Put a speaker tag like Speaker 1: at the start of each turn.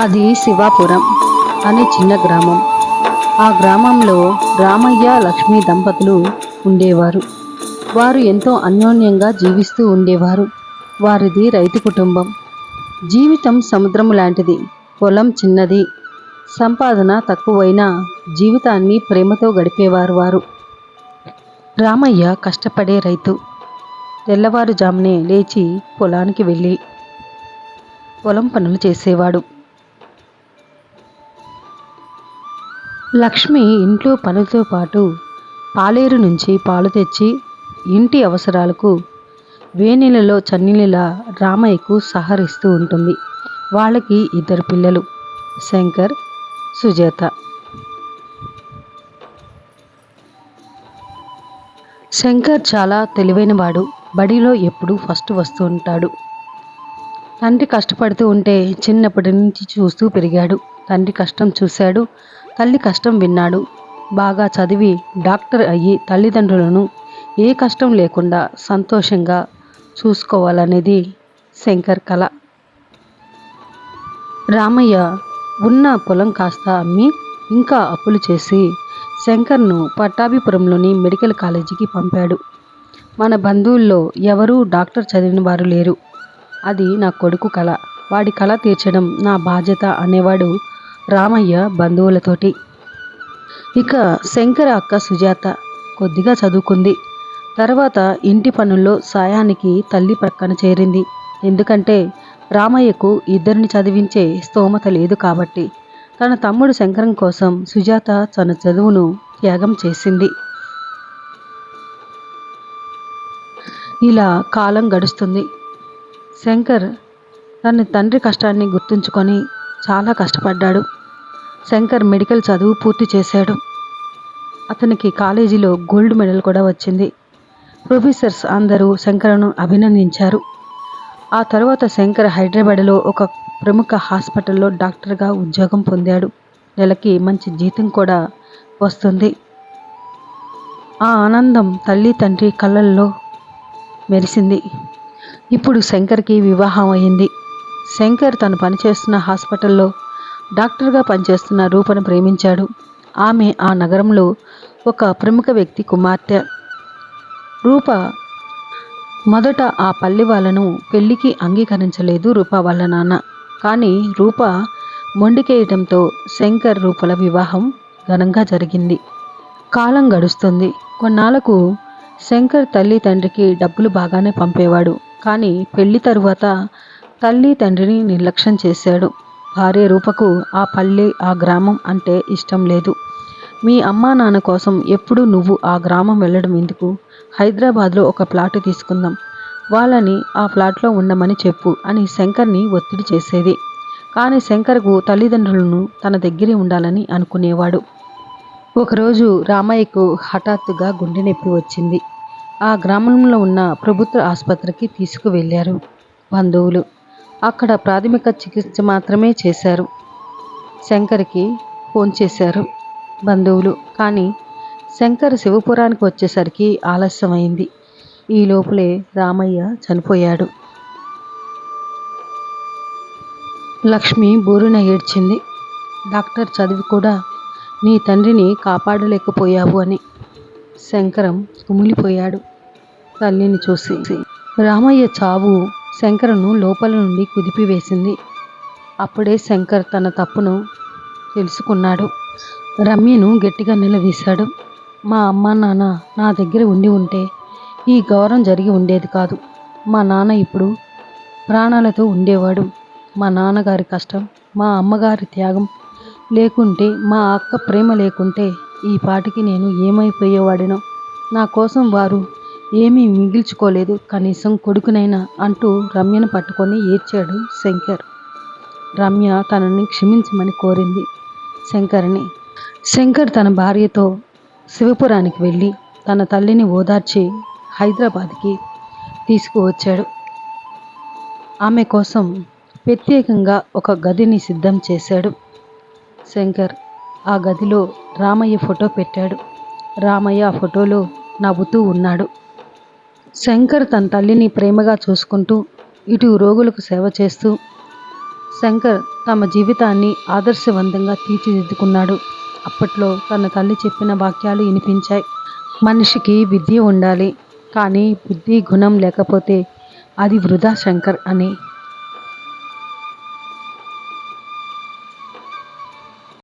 Speaker 1: అది శివాపురం అనే చిన్న గ్రామం. ఆ గ్రామంలో రామయ్య లక్ష్మి దంపతులు ఉండేవారు. వారు ఎంతో అన్యోన్యంగా జీవిస్తూ ఉండేవారు. వారిది రైతు కుటుంబం. జీవితం సముద్రం లాంటిది పొలం చిన్నది. సంపాదన తక్కువైనా జీవితాన్ని ప్రేమతో గడిపేవారు వారు. రామయ్య కష్టపడే రైతు. తెల్లవారుజామునే లేచి పొలానికి వెళ్ళి పొలం పనులు చేసేవాడు. లక్ష్మి ఇంట్లో పనులతో పాటు పాలేరు నుంచి పాలు తెచ్చి ఇంటి అవసరాలకు వేనీళ్ళలో చన్నీళ్ళలా రామయ్యకు సహరిస్తూ ఉంటుంది. వాళ్ళకి ఇద్దరు పిల్లలు శంకర్ సుజాత. శంకర్ చాలా తెలివైనవాడు బడిలో ఎప్పుడూ ఫస్ట్ వస్తూ ఉంటాడు. తండ్రి కష్టపడుతూ ఉంటే చిన్నప్పటి నుంచి చూస్తూ పెరిగాడు. తండ్రి కష్టం చూశాడు. తల్లి కష్టం విన్నాడు. బాగా చదివి డాక్టర్ అయ్యి తల్లిదండ్రులను ఏ కష్టం లేకుండా సంతోషంగా చూసుకోవాలనేది శంకర్ కళ. రామయ్య ఉన్న పొలం కాస్త అమ్మి ఇంకా అప్పులు చేసి శంకర్ను పట్టాభిపురంలోని మెడికల్ కాలేజీకి పంపాడు. మన బంధువుల్లో ఎవరూ డాక్టర్ చదివిన వారు లేరు. అది నా కొడుకు కళ. వాడి కళ తీర్చడం నా బాధ్యత అనేవాడు రామయ్య బంధువులతోటి. ఇక శంకర అక్క సుజాత కొద్దిగా చదువుకుంది. తర్వాత ఇంటి పనుల్లో సాయానికి తల్లి ప్రక్కన చేరింది. ఎందుకంటే రామయ్యకు ఇద్దరిని చదివించే స్తోమత లేదు కాబట్టి తన తమ్ముడు శంకరం కోసం సుజాత తన చదువును త్యాగం చేసింది. ఇలా కాలం గడుస్తుంది. శంకర్ తన తండ్రి కష్టాన్ని గుర్తుంచుకొని చాలా కష్టపడ్డాడు. శంకర్ మెడికల్ చదువు పూర్తి చేశాడు. అతనికి కాలేజీలో గోల్డ్ మెడల్ కూడా వచ్చింది. ప్రొఫెసర్స్ అందరూ శంకర్ను అభినందించారు. ఆ తర్వాత శంకర్ హైదరాబాద్లో ఒక ప్రముఖ హాస్పిటల్లో డాక్టర్గా ఉద్యోగం పొందాడు. నెలకి మంచి జీతం కూడా వస్తుంది. ఆ ఆనందం తల్లి తండ్రి కళ్ళల్లో మెరిసింది. ఇప్పుడు శంకర్కి వివాహం అయింది. శంకర్ తను పనిచేస్తున్న హాస్పిటల్లో డాక్టర్గా పనిచేస్తున్న రూపను ప్రేమించాడు. ఆమె ఆ నగరంలో ఒక ప్రముఖ వ్యక్తి కుమార్తె. రూప మొదట ఆ పల్లె వాళ్ళను పెళ్ళికి అంగీకరించలేదు రూప వాళ్ళ నాన్న. కానీ రూప మొండికేయటంతో శంకర్ రూపల వివాహం ఘనంగా జరిగింది. కాలం గడుస్తుంది. కొన్నాళ్ళకు శంకర్ తల్లి తండ్రికి డబ్బులు బాగానే పంపేవాడు. కానీ పెళ్ళి తరువాత తల్లి తండ్రిని నిర్లక్ష్యం చేశాడు. భార్య రూపకు ఆ పల్లె ఆ గ్రామం అంటే ఇష్టం లేదు. మీ అమ్మా నాన్న కోసం ఎప్పుడు నువ్వు ఆ గ్రామం వెళ్ళడం ఎందుకు? హైదరాబాద్లో ఒక ప్లాట్ తీసుకుందాం. వాళ్ళని ఆ ప్లాట్లో ఉండమని చెప్పు అని శంకర్ని ఒత్తిడి చేసేది. కానీ శంకర్కు తల్లిదండ్రులను తన దగ్గరే ఉండాలని అనుకునేవాడు. ఒకరోజు రామయ్యకు హఠాత్తుగా గుండె నొప్పి వచ్చింది. ఆ గ్రామంలో ఉన్న ప్రభుత్వ ఆసుపత్రికి తీసుకువెళ్ళారు బంధువులు. అక్కడ ప్రాథమిక చికిత్స మాత్రమే చేశారు. శంకర్కి ఫోన్ చేశారు బంధువులు. కానీ శంకర్ శివపురానికి వచ్చేసరికి ఆలస్యమైంది. ఈ లోపలే రామయ్య చనిపోయాడు. లక్ష్మి బూరున ఏడ్చింది. డాక్టర్ చదివి కూడా నీ తండ్రిని కాపాడలేకపోయావు అని శంకరం కుమిలిపోయాడు తల్లిని చూసి. రామయ్య చావు శంకరను లోపల నుండి కుదిపివేసింది. అప్పుడే శంకర్ తన తప్పును తెలుసుకున్నాడు. రమ్యను గట్టిగా నిలదీశాడు. మా అమ్మ నాన్న నా దగ్గర ఉండి ఉంటే ఈ గౌరవం జరిగి ఉండేది కాదు. మా నాన్న ఇప్పుడు ప్రాణాలతో ఉండేవాడు. మా నాన్నగారి కష్టం మా అమ్మగారి త్యాగం లేకుంటే మా అక్క ప్రేమ లేకుంటే ఈ పాటికి నేను ఏమైపోయేవాడినో? నా కోసం వారు ఏమీ మిగిల్చుకోలేదు. కనీసం కొడుకునైనా అంటూ రమ్యను పట్టుకొని ఏడ్చాడు శంకర్. రమ్య తనని క్షమించమని కోరింది శంకర్ని. శంకర్ తన భార్యతో శివపురానికి వెళ్ళి తన తల్లిని ఓదార్చి హైదరాబాద్కి తీసుకువచ్చాడు. ఆమె కోసం ప్రత్యేకంగా ఒక గదిని సిద్ధం చేశాడు శంకర్. ఆ గదిలో రామయ్య ఫోటో పెట్టాడు. రామయ్య ఆ ఫోటోలో నవ్వుతూ ఉన్నాడు. శంకర్ తన తల్లిని ప్రేమగా చూసుకుంటూ ఇటు రోగులకు సేవ చేస్తూ శంకర్ తమ జీవితాన్ని ఆదర్శవంతంగా తీర్చిదిద్దుకున్నాడు. అప్పట్లో తన తల్లి చెప్పిన వాక్యాలు వినిపించాయి. మనిషికి విద్య ఉండాలి కానీ బుద్ధి గుణం లేకపోతే అది వృధా శంకర్ అని